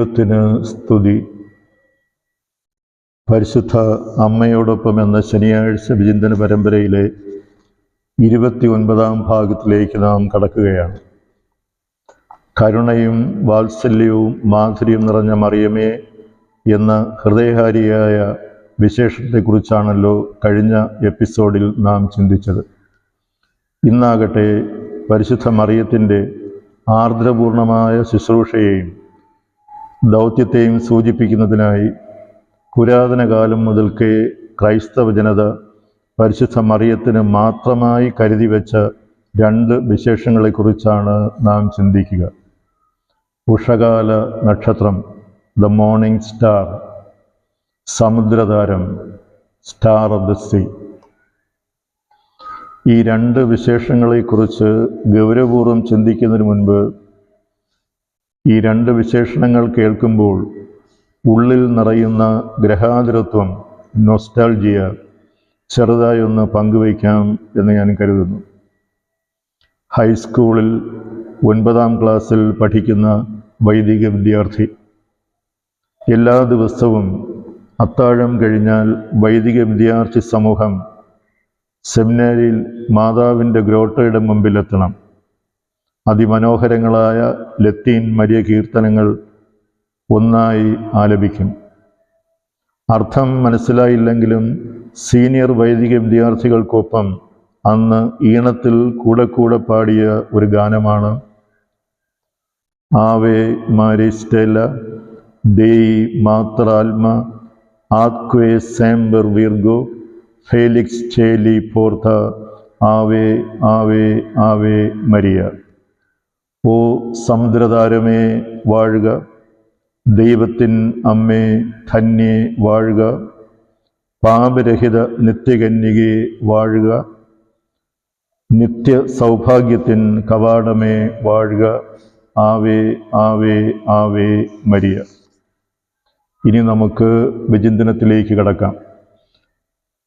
ദൈവത്തിന് സ്തുതി. പരിശുദ്ധ അമ്മയോടൊപ്പം എന്ന ശനിയാഴ്ച വിചിന്തന പരമ്പരയിലെ ഇരുപത്തി ഒൻപതാം ഭാഗത്തിലേക്ക് നാം കടക്കുകയാണ്. കരുണയും വാത്സല്യവും മാധുര്യം നിറഞ്ഞ മറിയമേ എന്ന ഹൃദയഹാരിയായ വിശേഷത്തെക്കുറിച്ചാണല്ലോ കഴിഞ്ഞ എപ്പിസോഡിൽ നാം ചിന്തിച്ചത്. ഇന്നാകട്ടെ പരിശുദ്ധ മറിയത്തിന്റെ ആർദ്രപൂർണമായ ശുശ്രൂഷയെയും ദൗത്യത്തെയും സൂചിപ്പിക്കുന്നതിനായി പുരാതന കാലം മുതൽക്കേ ക്രൈസ്തവ ജനത പരിശുദ്ധ മറിയത്തിന് മാത്രമായി കരുതി വെച്ച രണ്ട് വിശേഷങ്ങളെക്കുറിച്ചാണ് നാം ചിന്തിക്കുക. ഉഷകാല നക്ഷത്രം ദ മോർണിംഗ് സ്റ്റാർ സമുദ്രതാരം സ്റ്റാർ ഓഫ് ദ സീ ഈ രണ്ട് വിശേഷങ്ങളെക്കുറിച്ച് ഗൗരവപൂർവം ചിന്തിക്കുന്നതിന് മുൻപ് ഈ രണ്ട് വിശേഷണങ്ങൾ കേൾക്കുമ്പോൾ ഉള്ളിൽ നിറയുന്ന ഗ്രഹാതുരത്വം നൊസ്റ്റാൾജിയ ചെറുതായി ഒന്ന് പങ്കുവയ്ക്കാം എന്ന് ഞാൻ കരുതുന്നു. ഹൈസ്കൂളിൽ ഒൻപതാം ക്ലാസ്സിൽ പഠിക്കുന്ന വൈദിക വിദ്യാർത്ഥി. എല്ലാ ദിവസവും അത്താഴം കഴിഞ്ഞാൽ വൈദിക വിദ്യാർത്ഥി സമൂഹം സെമിനാരിയിൽ മാതാവിന്റെ ഗ്രോട്ടയുടെ മുമ്പിലെത്തണം. അതിമനോഹരങ്ങളായ ലത്തീൻ മരിയ കീർത്തനങ്ങൾ ഒന്നായി ആലപിക്കും. അർത്ഥം മനസ്സിലായില്ലെങ്കിലും സീനിയർ വൈദിക വിദ്യാർത്ഥികൾക്കൊപ്പം അന്ന് ഈണത്തിൽ കൂടെ കൂടെ പാടിയ ഒരു ഗാനമാണ് ആവേ മാരിസ്റ്റെല ഡേയി മാത്രാൽമ ആത്ക്വേ സാംബർ വീർഗോ ഫേലിക്സ് ചേലി പോർത്ത ആവേ ആവേ ആവേ മരിയ. ഓ സമുദ്രതാരമേ വാഴുക. ദൈവത്തിൻ അമ്മേ ധന്യേ വാഴുക. പാപരഹിത നിത്യകന്യകെ വാഴുക. നിത്യ സൗഭാഗ്യത്തിൻ കവാടമേ വാഴുക. ആവേ ആവേ ആവേ മരിയ. ഇനി നമുക്ക് വിചിന്തനത്തിലേക്ക് കടക്കാം.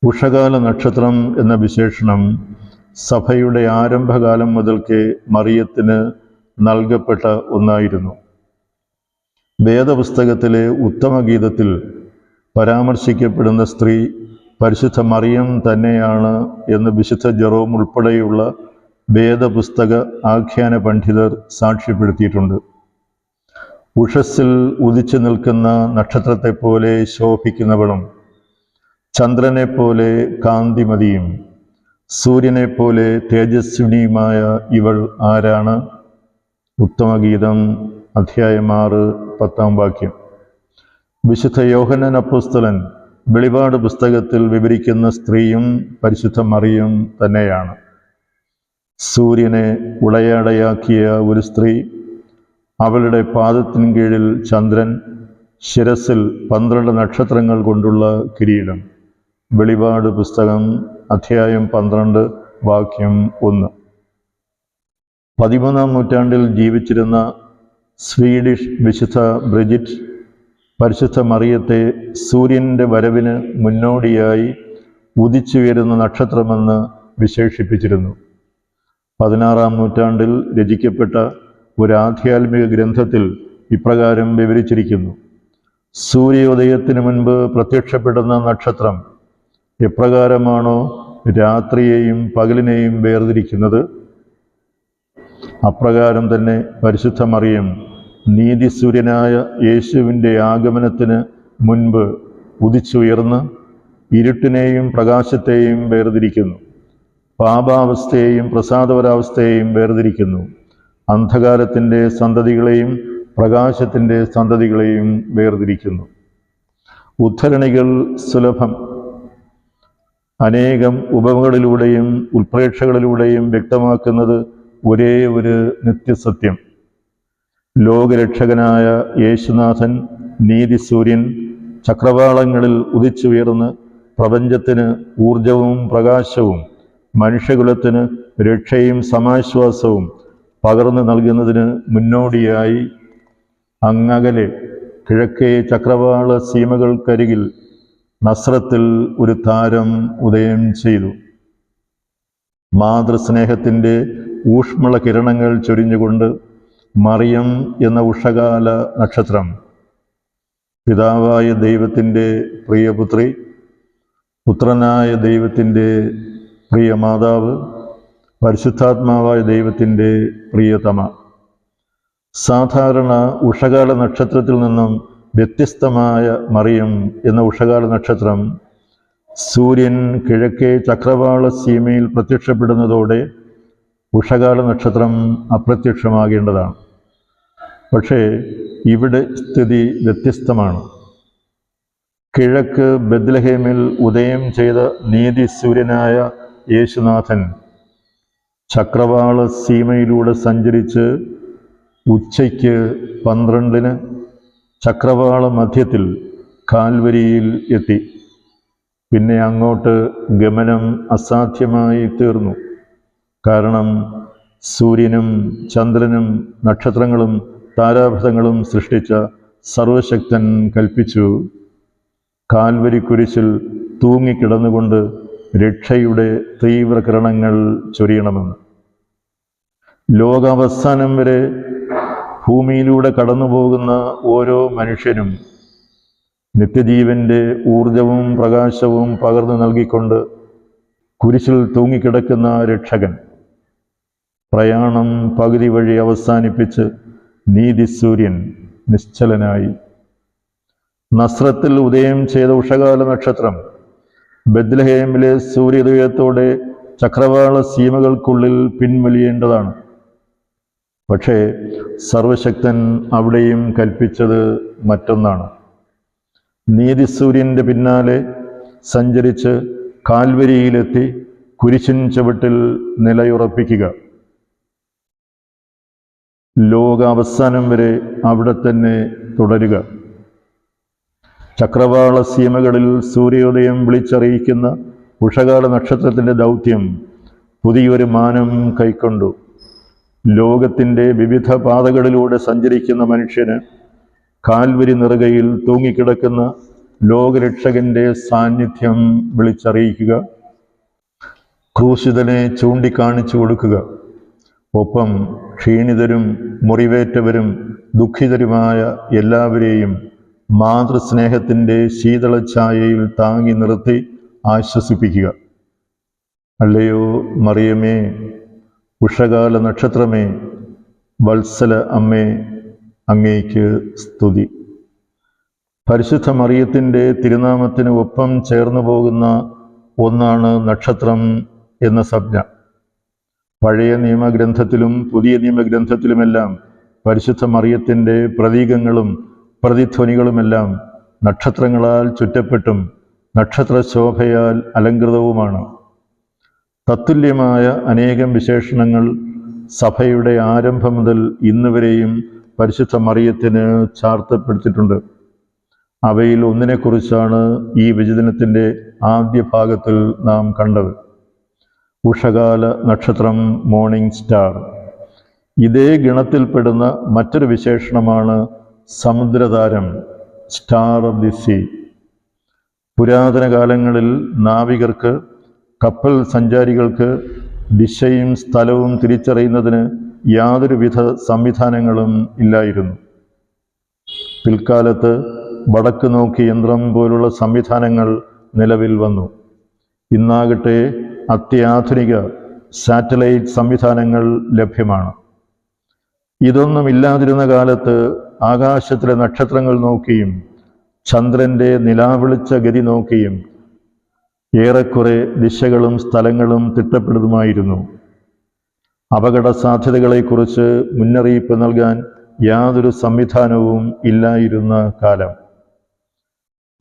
ഉഷകാല നക്ഷത്രം എന്ന വിശേഷണം സഭയുടെ ആരംഭകാലം മുതൽക്കേ മറിയത്തിന് നൽകപ്പെട്ട ഒന്നായിരുന്നു. വേദപുസ്തകത്തിലെ ഉത്തമഗീതത്തിൽ പരാമർശിക്കപ്പെടുന്ന സ്ത്രീ പരിശുദ്ധ മറിയം തന്നെയാണ് എന്ന് വിശുദ്ധ ജെറോം ഉൾപ്പെടെയുള്ള വേദപുസ്തക ആഖ്യാന പണ്ഡിതർ സാക്ഷ്യപ്പെടുത്തിയിട്ടുണ്ട്. ഉഷസ്സിൽ ഉദിച്ചു നിൽക്കുന്ന നക്ഷത്രത്തെപ്പോലെ ശോഭിക്കുന്നവളും ചന്ദ്രനെപ്പോലെ കാന്തിമതിയും സൂര്യനെപ്പോലെ തേജസ്വിനിയുമായ ഇവൾ ആരാണ്? ഉത്തമഗീതം അധ്യായം ആറ് പത്താം വാക്യം. വിശുദ്ധ യോഹനൻ അപ്പുസ്തലൻ വെളിപാട് പുസ്തകത്തിൽ വിവരിക്കുന്ന സ്ത്രീയും പരിശുദ്ധ മറിയും തന്നെയാണ്. സൂര്യനെ ഉളയാടയാക്കിയ ഒരു സ്ത്രീ അവളുടെ പാദത്തിന് കീഴിൽ ചന്ദ്രൻ ശിരസിൽ പന്ത്രണ്ട് നക്ഷത്രങ്ങൾ കൊണ്ടുള്ള കിരീടം. വെളിപാട് പുസ്തകം അധ്യായം പന്ത്രണ്ട് വാക്യം ഒന്ന്. പതിമൂന്നാം നൂറ്റാണ്ടിൽ ജീവിച്ചിരുന്ന സ്വീഡിഷ് വിശുദ്ധ ബ്രിജിറ്റ് പരിശുദ്ധ മറിയത്തെ സൂര്യന്റെ വരവിന് മുന്നോടിയായി ഉദിച്ചുയരുന്ന നക്ഷത്രമെന്ന് വിശേഷിപ്പിച്ചിരുന്നു. പതിനാറാം നൂറ്റാണ്ടിൽ രചിക്കപ്പെട്ട ഒരു ആധ്യാത്മിക ഗ്രന്ഥത്തിൽ ഇപ്രകാരം വിവരിച്ചിരിക്കുന്നു. സൂര്യോദയത്തിന് മുൻപ് പ്രത്യക്ഷപ്പെടുന്ന നക്ഷത്രം എപ്രകാരമാണോ രാത്രിയെയും പകലിനെയും വേർതിരിക്കുന്നത്? അപ്രകാരം തന്നെ പരിശുദ്ധ മറിയം നീതിസൂര്യനായ യേശുവിന്റെ ആഗമനത്തിന് മുൻപ് ഉദിച്ചുയർന്ന് ഇരുട്ടിനെയും പ്രകാശത്തെയും വേർതിരിക്കുന്നു. പാപാവസ്ഥയെയും പ്രസാദപരാവസ്ഥയെയും വേർതിരിക്കുന്നു. അന്ധകാരത്തിന്റെ സന്തതികളെയും പ്രകാശത്തിന്റെ സന്തതികളെയും വേർതിരിക്കുന്നു. ഉദ്ധരണികൾ സുലഭം. അനേകം ഉപമകളിലൂടെയും ഉൽപ്രേക്ഷകളിലൂടെയും വ്യക്തമാക്കുന്നത് ഒരേ ഒരു നിത്യസത്യം. ലോകരക്ഷകനായ യേശുനാഥൻ നീതിസൂര്യൻ ചക്രവാളങ്ങളിൽ ഉദിച്ചുയർന്ന് പ്രപഞ്ചത്തിന് ഊർജവും പ്രകാശവും മനുഷ്യകുലത്തിന് രക്ഷയും സമാശ്വാസവും പകർന്നു നൽകുന്നതിന് മുന്നോടിയായി അങ്ങകലെ കിഴക്കേ ചക്രവാള സീമകൾക്കരികിൽ നസ്രത്തിൽ ഒരു താരം ഉദയം ചെയ്തു. മാതൃസ്നേഹത്തിന്റെ ഊഷ്മള കിരണങ്ങൾ ചൊരിഞ്ഞുകൊണ്ട് മറിയം എന്ന ഉഷകാല നക്ഷത്രം. പിതാവായ ദൈവത്തിന്റെ പ്രിയപുത്രി പുത്രനായ ദൈവത്തിന്റെ പ്രിയ മാതാവ് പരിശുദ്ധാത്മാവായ ദൈവത്തിന്റെ പ്രിയതമ. സാധാരണ ഉഷകാല നക്ഷത്രത്തിൽ നിന്നും വ്യത്യസ്തമായ മറിയം എന്ന ഉഷകാല നക്ഷത്രം സൂര്യൻ കിഴക്കേ ചക്രവാള സീമയിൽ പ്രത്യക്ഷപ്പെടുന്നതോടെ ഉഷകാല നക്ഷത്രം അപ്രത്യക്ഷമാകേണ്ടതാണ്. പക്ഷേ ഇവിടെ സ്ഥിതി വ്യത്യസ്തമാണ്. കിഴക്ക് ബദ്ലഹേമിൽ ഉദയം ചെയ്ത നീതി സൂര്യനായ യേശുനാഥൻ ചക്രവാള സീമയിലൂടെ സഞ്ചരിച്ച് ഉച്ചയ്ക്ക് പന്ത്രണ്ടിന് ചക്രവാള മധ്യത്തിൽ കാൽവരിയിൽ എത്തി. പിന്നെ അങ്ങോട്ട് ഗമനം അസാധ്യമായി തീർന്നു. കാരണം സൂര്യനും ചന്ദ്രനും നക്ഷത്രങ്ങളും താരാഭൃതങ്ങളും സൃഷ്ടിച്ച സർവശക്തൻ കൽപ്പിച്ചു. കാൽവരി കുരിശിൽ തൂങ്ങിക്കിടന്നുകൊണ്ട് രക്ഷയുടെ തീവ്രകിരണങ്ങൾ ചൊരിയണമെന്ന്. ലോകാവസാനം വരെ ഭൂമിയിലൂടെ കടന്നുപോകുന്ന ഓരോ മനുഷ്യനും നിത്യജീവന്റെ ഊർജവും പ്രകാശവും പകർന്നു നൽകിക്കൊണ്ട് കുരിശിൽ തൂങ്ങിക്കിടക്കുന്ന രക്ഷകൻ പ്രയാണം പകുതി വഴി അവസാനിപ്പിച്ച് നീതിസൂര്യൻ നിശ്ചലനായി. നസ്രത്തിൽ ഉദയം ചെയ്ത ഉഷകാല നക്ഷത്രം. ബദ്ലഹേമിലെ സൂര്യോദയത്തോടെ ചക്രവാള സീമകൾക്കുള്ളിൽ പിൻവലിയേണ്ടതാണ്. പക്ഷേ സർവശക്തൻ അവിടെയും കൽപ്പിച്ചത് മറ്റൊന്നാണ്. നീതിസൂര്യന്റെ പിന്നാലെ സഞ്ചരിച്ച് കാൽവരിയിലെത്തി കുരിശിൻ ചവിട്ടിൽ നിലയുറപ്പിക്കുക. ലോകാവസാനം വരെ അവിടെ തന്നെ തുടരുക. ചക്രവാള സീമകളിൽ സൂര്യോദയം വിളിച്ചറിയിക്കുന്ന ഉഷകാല നക്ഷത്രത്തിന്റെ ദൗത്യം പുതിയൊരു മാനം കൈക്കൊണ്ടു. ലോകത്തിന്റെ വിവിധ പാതകളിലൂടെ സഞ്ചരിക്കുന്ന മനുഷ്യന് കാൽവരി നിറുകയിൽ തൂങ്ങിക്കിടക്കുന്ന ലോകരക്ഷകന്റെ സാന്നിധ്യം വിളിച്ചറിയിക്കുക. ക്രൂശിതനെ ചൂണ്ടിക്കാണിച്ചു കൊടുക്കുക. ഒപ്പം ക്ഷീണിതരും മുറിവേറ്റവരും ദുഃഖിതരുമായ എല്ലാവരെയും മാതൃസ്നേഹത്തിന്റെ ശീതളഛായയിൽ താങ്ങി നിർത്തി ആശ്വസിപ്പിക്കുക. അല്ലയോ മറിയമേ ഉഷകാല നക്ഷത്രമേ വത്സല അമ്മേ അങ്ങേക്ക് സ്തുതി. പരിശുദ്ധ മറിയത്തിന്റെ തിരുനാമത്തിന് ഒപ്പം ചേർന്നു പോകുന്ന ഒന്നാണ് നക്ഷത്രം എന്ന സംജ്ഞ. പഴയ നിയമഗ്രന്ഥത്തിലും പുതിയ നിയമഗ്രന്ഥത്തിലുമെല്ലാം പരിശുദ്ധ മറിയത്തിന്റെ പ്രതീകങ്ങളും പ്രതിധ്വനികളുമെല്ലാം നക്ഷത്രങ്ങളാൽ ചുറ്റപ്പെട്ടും നക്ഷത്ര ശോഭയാൽ അലങ്കൃതവുമാണ് തത്തുല്യമായ അനേകം വിശേഷണങ്ങൾ സഭയുടെ ആരംഭം മുതൽ ഇന്നുവരെയും പരിശുദ്ധ മറിയത്തിന് ചാർത്തപ്പെടുത്തിയിട്ടുണ്ട്. അവയിൽ ഒന്നിനെക്കുറിച്ചാണ് ഈ വിചിതനത്തിന്റെ ആദ്യ ഭാഗത്തിൽ നാം കണ്ടത്. ഉഷകാല നക്ഷത്രം മോർണിംഗ് സ്റ്റാർ ഇതേ ഗണത്തിൽപ്പെടുന്ന മറ്റൊരു വിശേഷണമാണ് സമുദ്രതാരം സ്റ്റാർ ഓഫ് ദി സീ പുരാതന കാലങ്ങളിൽ നാവികർക്ക് കപ്പൽ സഞ്ചാരികൾക്ക് ദിശയും സ്ഥലവും തിരിച്ചറിയുന്നതിന് യാതൊരുവിധ സംവിധാനങ്ങളും ഇല്ലായിരുന്നു. പിൽക്കാലത്ത് വടക്ക് നോക്കി യന്ത്രം പോലുള്ള സംവിധാനങ്ങൾ നിലവിൽ വന്നു. ഇന്നാകട്ടെ അത്യാധുനിക സാറ്റലൈറ്റ് സംവിധാനങ്ങൾ ലഭ്യമാണ്. ഇതൊന്നും ഇല്ലാതിരുന്ന കാലത്ത് ആകാശത്തിലെ നക്ഷത്രങ്ങൾ നോക്കിയും ചന്ദ്രന്റെ നിലാവിളിച്ച ഗതി നോക്കിയും ഏറെക്കുറെ ദിശകളും സ്ഥലങ്ങളും തിട്ടപ്പെടുത്തുമായിരുന്നു. അപകട സാധ്യതകളെക്കുറിച്ച് മുന്നറിയിപ്പ് നൽകാൻ യാതൊരു സംവിധാനവും ഇല്ലായിരുന്ന കാലം.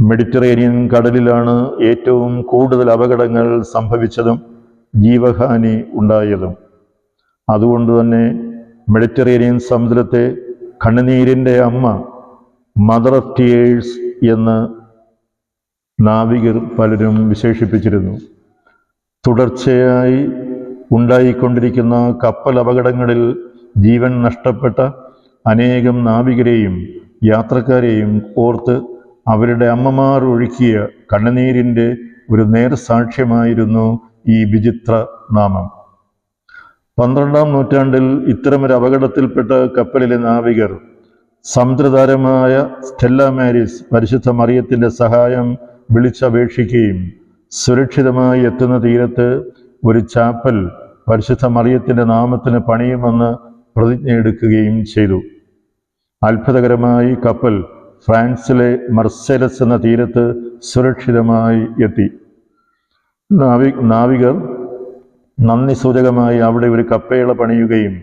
മെഡിറ്ററേനിയൻ കടലിലാണ് ഏറ്റവും കൂടുതൽ അപകടങ്ങൾ സംഭവിച്ചതും ജീവഹാനി ഉണ്ടായതും. അതുകൊണ്ട് തന്നെ മെഡിറ്ററേനിയൻ സമുദ്രത്തെ കണ്ണുനീരിന്റെ അമ്മ മദർ ഓഫ് ടിയേഴ്സ് എന്ന് നാവികർ പലരും വിശേഷിപ്പിച്ചിരുന്നു. തുടർച്ചയായി ഉണ്ടായിക്കൊണ്ടിരിക്കുന്ന കപ്പൽ അപകടങ്ങളിൽ ജീവൻ നഷ്ടപ്പെട്ട അനേകം നാവികരെയും യാത്രക്കാരെയും ഓർത്ത് അവരുടെ അമ്മമാർ ഒഴുക്കിയ കണ്ണുനീരിന്റെ ഒരു നേർസാക്ഷ്യമായിരുന്നു ഈ വിചിത്ര നാമം. പന്ത്രണ്ടാം നൂറ്റാണ്ടിൽ ഇത്തരമൊരു അപകടത്തിൽപ്പെട്ട കപ്പലിലെ നാവികർ സമുദ്രതാരമായ സ്റ്റെല്ല മാരിസ് പരിശുദ്ധ മറിയത്തിന്റെ സഹായം വിളിച്ചപേക്ഷിക്കുകയും സുരക്ഷിതമായി എത്തുന്ന തീരത്ത് ഒരു ചാപ്പൽ പരിശുദ്ധ മറിയത്തിന്റെ നാമത്തിന് പണിയുമെന്ന് പ്രതിജ്ഞയെടുക്കുകയും ചെയ്തു. അത്ഭുതകരമായി കപ്പൽ ഫ്രാൻസിലെ മർസെലസ് എന്ന തീരത്ത് സുരക്ഷിതമായി എത്തി. നാവി നാവികർ നന്ദി സൂചകമായി അവിടെ ഒരു കപ്പേള പണിയുകയും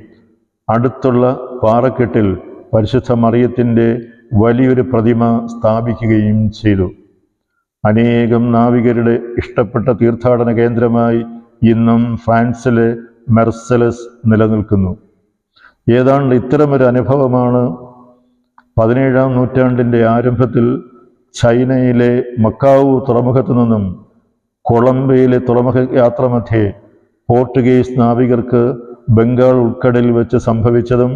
അടുത്തുള്ള പാറക്കെട്ടിൽ പരിശുദ്ധ മറിയത്തിന്റെ വലിയൊരു പ്രതിമ സ്ഥാപിക്കുകയും ചെയ്തു. അനേകം നാവികരുടെ ഇഷ്ടപ്പെട്ട തീർത്ഥാടന കേന്ദ്രമായി ഇന്നും ഫ്രാൻസിലെ മെർസലസ് നിലനിൽക്കുന്നു. ഏതാണ്ട് ഇത്തരമൊരു അനുഭവമാണ് പതിനേഴാം നൂറ്റാണ്ടിന്റെ ആരംഭത്തിൽ ചൈനയിലെ മക്കാവു തുറമുഖത്തു നിന്നും കൊളംബിയയിലെ തുറമുഖ യാത്രാമധ്യേ പോർട്ടുഗീസ് നാവികർക്ക് ബംഗാൾ ഉൾക്കടലിൽ വെച്ച് സംഭവിച്ചതും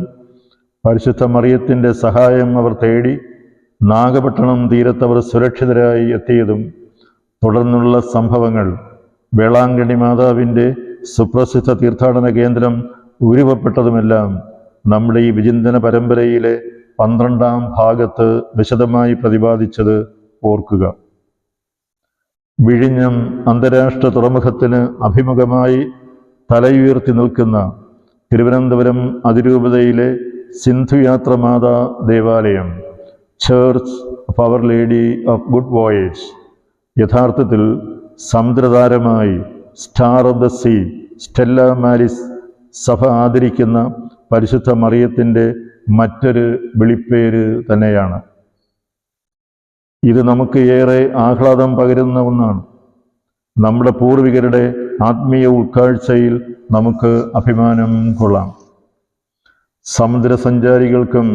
പരിശുദ്ധ മറിയത്തിന്റെ സഹായം അവർ തേടി നാഗപട്ടണം തീരത്തവർ സുരക്ഷിതരായി എത്തിയതും തുടർന്നുള്ള സംഭവങ്ങൾ വേളാങ്കണ്ണി മാതാവിന്റെ സുപ്രസിദ്ധ തീർത്ഥാടന കേന്ദ്രം ഉരുവപ്പെട്ടതുമെല്ലാം നമ്മുടെ ഈ വിചിന്തന പരമ്പരയിലെ പന്ത്രണ്ടാം ഭാഗത്ത് വിശദമായി പ്രതിപാദിച്ചത് ഓർക്കുക. വിഴിഞ്ഞം അന്താരാഷ്ട്ര തുറമുഖത്തിന് അഭിമുഖമായി തലയുയർത്തി നിൽക്കുന്ന തിരുവനന്തപുരം അതിരൂപതയിലെ സിന്ധുയാത്രമാതാ ദേവാലയം church of our lady of good voyage യഥാർത്ഥത്തിൽ സമുദ്രതാരമായി star of the sea Stella Maris സഭ ആദരിക്കുന്ന പരിശുദ്ധ മറിയത്തിന്റെ മറ്റൊരു വിളിപ്പേര് തന്നെയാണ്. ഇത് നമുക്ക് ഏറെ ആഹ്ലാദം പകരുന്ന ഒന്നാണ്. നമ്മുടെ പൂർവികരുടെ ആത്മീയ ഉൾക്കാഴ്ചയിൽ നമുക്ക് അഭിമാനം കൊള്ളാം. സമുദ്രസഞ്ചാരികൾക്കും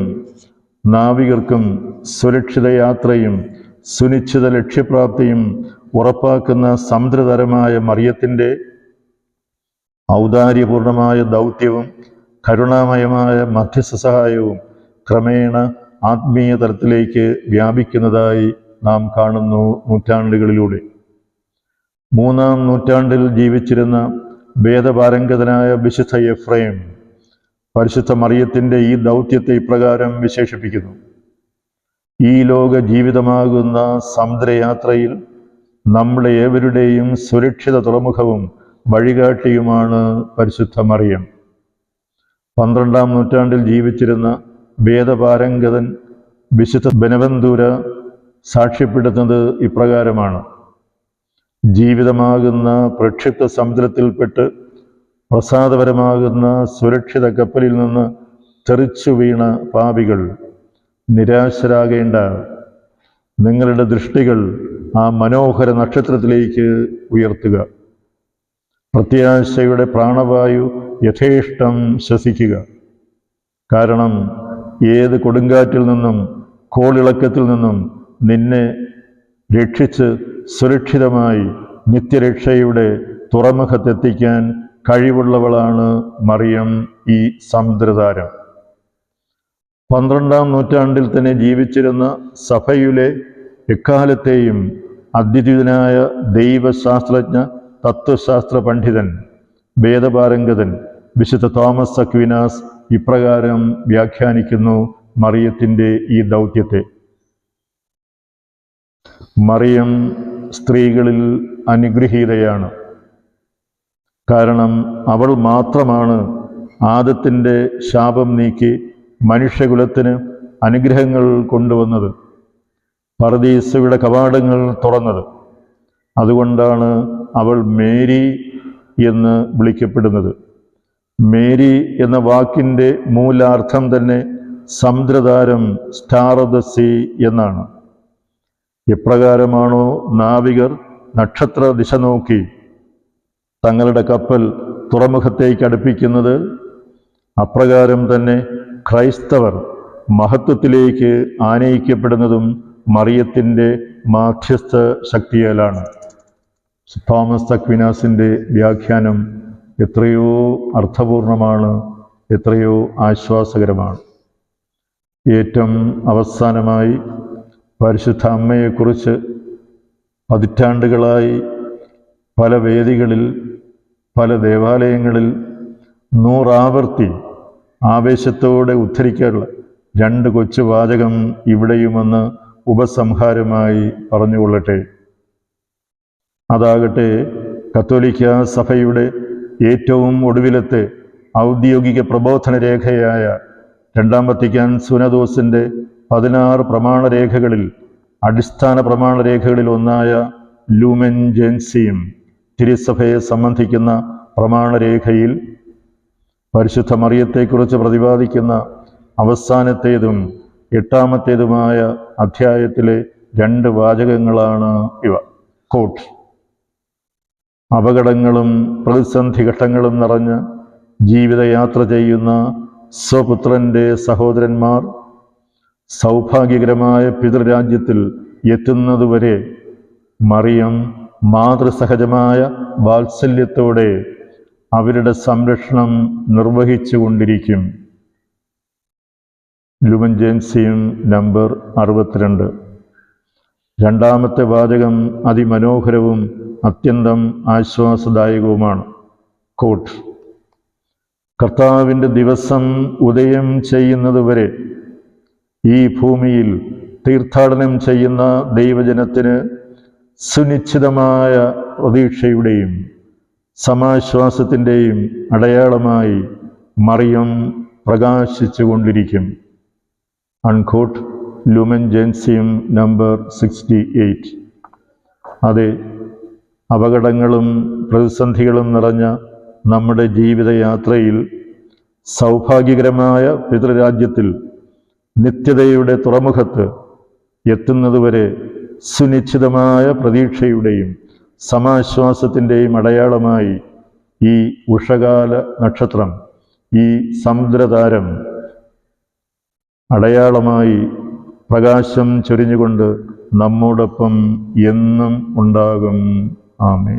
നാവികർക്കും സുരക്ഷിത യാത്രയും സുനിശ്ചിത ലക്ഷ്യപ്രാപ്തിയും ഉറപ്പാക്കുന്ന സമുദ്രതരമായ മറിയത്തിന്റെ ഔദാര്യപൂർണമായ ദൗത്യവും കരുണാമയമായ മധ്യസ്ഥ സഹായവും ക്രമേണ ആത്മീയ തലത്തിലേക്ക് വ്യാപിക്കുന്നതായി നാം കാണുന്നു നൂറ്റാണ്ടുകളിലൂടെ. മൂന്നാം നൂറ്റാണ്ടിൽ ജീവിച്ചിരുന്ന വേദപാരംഗതനായ വിശുദ്ധ എഫ്രൈം പരിശുദ്ധ മറിയത്തിന്റെ ഈ ദൗത്യത്തെ ഇപ്രകാരം വിശേഷിപ്പിക്കുന്നു. ഈ ലോക ജീവിതമാകുന്ന സമുദ്രയാത്രയിൽ നമ്മളെ ഏവരുടെയും സുരക്ഷിത തുറമുഖവും വഴികാട്ടിയുമാണ് പരിശുദ്ധ മറിയം. പന്ത്രണ്ടാം നൂറ്റാണ്ടിൽ ജീവിച്ചിരുന്ന വേദപാരംഗതൻ വിശുദ്ധ ബനവന്തൂര സാക്ഷ്യപ്പെടുത്തുന്നത് ഇപ്രകാരമാണ്. ജീവിതമാകുന്ന പ്രക്ഷിപ്ത സമുദ്രത്തിൽപ്പെട്ട് പ്രസാദപരമാകുന്ന സുരക്ഷിത കപ്പലിൽ നിന്ന് തെറിച്ചു വീണ പാപികൾ നിരാശരാകേണ്ട. നിങ്ങളുടെ ദൃഷ്ടികൾ ആ മനോഹര നക്ഷത്രത്തിലേക്ക് ഉയർത്തുക. പ്രത്യാശയുടെ പ്രാണവായു യഥേഷ്ടം ശ്വസിക്കുക. കാരണം ഏത് കൊടുങ്കാറ്റിൽ നിന്നും കോളിളക്കത്തിൽ നിന്നും നിന്നെ രക്ഷിച്ച് സുരക്ഷിതമായി നിത്യരക്ഷയുടെ തുറമുഖത്തെത്തിക്കാൻ കഴിവുള്ളവളാണ് മറിയം ഈ സമുദ്രതാരം. പന്ത്രണ്ടാം നൂറ്റാണ്ടിൽ തന്നെ ജീവിച്ചിരുന്ന സഭയിലെ എക്കാലത്തെയും അദ്വിതീയനായ ദൈവശാസ്ത്രജ്ഞ തത്വശാസ്ത്ര പണ്ഡിതൻ വേദപാരംഗതൻ വിശുദ്ധ തോമസ് അക്വിനാസ് ഇപ്രകാരം വ്യാഖ്യാനിക്കുന്നു മറിയത്തിന്റെ ഈ ദൗത്യത്തെ. മറിയം സ്ത്രീകളിൽ അനുഗ്രഹീതയാണ്. കാരണം അവൾ മാത്രമാണ് ആദത്തിന്റെ ശാപം നീക്കി മനുഷ്യകുലത്തിന് അനുഗ്രഹങ്ങൾ കൊണ്ടുവന്നത്. പർദീസയുടെ കവാടങ്ങൾ തുറന്നത്. അതുകൊണ്ടാണ് അവൾ മേരി എന്ന് വിളിക്കപ്പെടുന്നത്. മേരി എന്ന വാക്കിന്റെ മൂലാർത്ഥം തന്നെ സമുദ്രതാരം സ്റ്റാർ ഓഫ് ദ സീ എന്നാണ്. എപ്രകാരമാണോ നാവികർ നക്ഷത്ര ദിശ നോക്കി തങ്ങളുടെ കപ്പൽ തുറമുഖത്തേക്ക് അടുപ്പിക്കുന്നത്? അപ്രകാരം തന്നെ ക്രൈസ്തവർ മഹത്വത്തിലേക്ക് ആനയിക്കപ്പെടുന്നതും മറിയത്തിന്റെ മാധ്യസ്ഥ ശക്തിയാലാണ്. തോമസ് തക്വിനാസിന്റെ വ്യാഖ്യാനം എത്രയോ അർത്ഥപൂർണമാണ് എത്രയോ ആശ്വാസകരമാണ്. ഏറ്റവും അവസാനമായി പരിശുദ്ധ അമ്മയെക്കുറിച്ച് പതിറ്റാണ്ടുകളായി പല വേദികളിൽ പല ദേവാലയങ്ങളിൽ നൂറാവർത്തി ആവേശത്തോടെ ഉദ്ധരിക്കാറുള്ള രണ്ട് കൊച്ചു വാചകം ഇവിടെയുമെന്ന് ഉപസംഹാരമായി പറഞ്ഞുകൊള്ളട്ടെ. അതാകട്ടെ കത്തോലിക്ക സഭയുടെ ഏറ്റവും ഒടുവിലത്തെ ഔദ്യോഗിക പ്രബോധന രേഖയായ രണ്ടാം വത്തിക്കാൻ സുനദോസിന്റെ പതിനാറ് പ്രമാണരേഖകളിൽ അടിസ്ഥാന പ്രമാണരേഖകളിൽ ഒന്നായ ലൂമെൻ ജെൻസിയും തിരുസഭയെ സംബന്ധിക്കുന്ന പ്രമാണരേഖയിൽ പരിശുദ്ധ മറിയത്തെക്കുറിച്ച് പ്രതിപാദിക്കുന്ന അവസാനത്തേതും എട്ടാമത്തേതുമായ അധ്യായത്തിലെ രണ്ട് വാചകങ്ങളാണ് ഇവ. കോട്ട്. അപകടങ്ങളും പ്രതിസന്ധി ഘട്ടങ്ങളും നിറഞ്ഞ് ജീവിതയാത്ര ചെയ്യുന്ന സ്വപുത്രന്റെ സഹോദരന്മാർ സൗഭാഗ്യകരമായ പിതൃരാജ്യത്തിൽ എത്തുന്നതുവരെ മറിയം മാതൃസഹജമായ വാത്സല്യത്തോടെ അവരുടെ സംരക്ഷണം നിർവഹിച്ചുകൊണ്ടിരിക്കും. ലുമൻ ജെൻസിയും നമ്പർ അറുപത്തിരണ്ട്. രണ്ടാമത്തെ വാചകം അതിമനോഹരവും അത്യന്തം ആശ്വാസദായകവുമാണ്. കോട്ട് കർത്താവിന്റെ ദിവസം ഉദയം ചെയ്യുന്നതുവരെ ഈ ഭൂമിയിൽ തീർത്ഥാടനം ചെയ്യുന്ന ദൈവജനത്തിന് സുനിശ്ചിതമായ പ്രതീക്ഷയുടെയും സമാശ്വാസത്തിന്റെയും അടയാളമായി മറിയം പ്രകാശിച്ചു കൊണ്ടിരിക്കും അൺകോട്ട് Lumen Gentium number sixty eight അതെ അപകടങ്ങളും പ്രതിസന്ധികളും നിറഞ്ഞ നമ്മുടെ ജീവിതയാത്രയിൽ സൗഭാഗ്യകരമായ പിതൃരാജ്യത്തിൽ നിത്യതയുടെ തുറമുഖത്ത് എത്തുന്നതുവരെ സുനിശ്ചിതമായ പ്രതീക്ഷയുടെയും സമാശ്വാസത്തിന്റെയും അടയാളമായി ഈ ഉഷകാല നക്ഷത്രം ഈ സമുദ്രതാരം അടയാളമായി പ്രകാശം ചൊരിഞ്ഞുകൊണ്ട് നമ്മോടൊപ്പം എന്നും ഉണ്ടാകും. Amen.